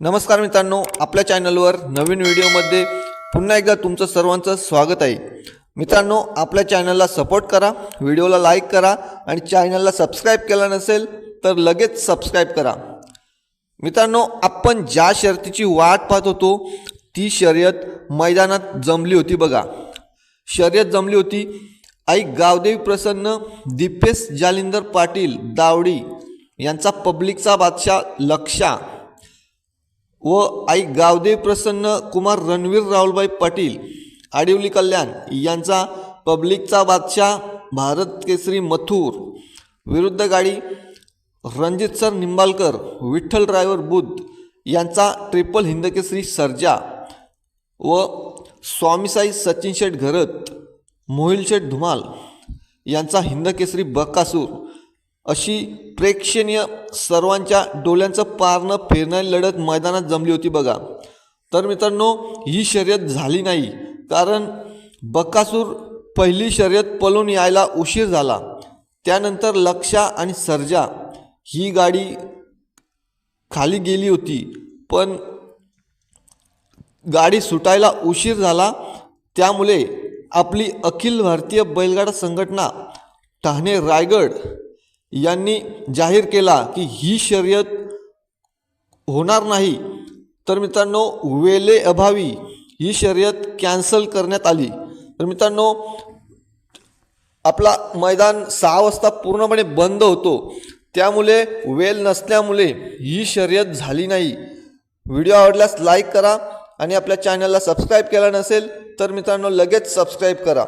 नमस्कार मित्रांनो आपल्या चॅनलवर नवीन व्हिडिओमध्ये पुन्हा एकदा तुमचं सर्वांचं स्वागत आहे. मित्रांनो आपल्या चॅनलला सपोर्ट करा व्हिडिओला लाईक करा आणि चॅनलला सबस्क्राईब केला नसेल तर लगेच सबस्क्राईब करा. मित्रांनो आपण ज्या शर्यतीची वाट पाहत होतो ती शर्यत मैदानात जमली होती बघा. शर्यत जमली होती. आई गावदेवी प्रसन्न दिपेश जालिंदर पाटील दावडी यांचा पब्लिकचा बादशाह लक्षा. व आई गावदेव प्रसन्न कुमार रणवीर राहुलभाई पाटील आडिवली कल्याण यांचा पब्लिकचा बादशाह भारत केसरी मथुर. विरुद्ध गाडी रणजित सर निंबालकर विठ्ठल ड्रायव्हर बुद्ध यांचा ट्रिपल हिंदकेसरी सर्जा व स्वामीसाई सचिन शेठ घरत मोहिल शेठ धुमाल यांचा हिंदकेसरी बकासूर अशी प्रेक्षणीय सर्वांच्या डोळ्यांचं पारणं फिरणारी लढत मैदानात जमली होती बघा. तर मित्रांनो ही शर्यत झाली नाही. कारण बकासूर पहिली शर्यत पळून यायला उशीर झाला. त्यानंतर लक्षा आणि सर्जा ही गाडी खाली गेली होती. पण गाडी सुटायला उशीर झाला. त्यामुळे आपली अखिल भारतीय बैलगाडा संघटना ठाणे रायगड यांनी जाहीर केला की ही शर्यत होणार नाही. तर मित्रांनो वेले अभावी ही शर्यत कॅन्सल करण्यात आली. तर मित्रांनो आपला मैदान सहा वाजता पूर्णपणे बंद होतो. त्यामुळे वेल नसल्यामुळे ही शर्यत झाली नाही. व्हिडिओ आवडल्यास लाईक करा आणि आपल्या चॅनलला सबस्क्राईब केला नसेल तर मित्रांनो लगेच सबस्क्राईब करा.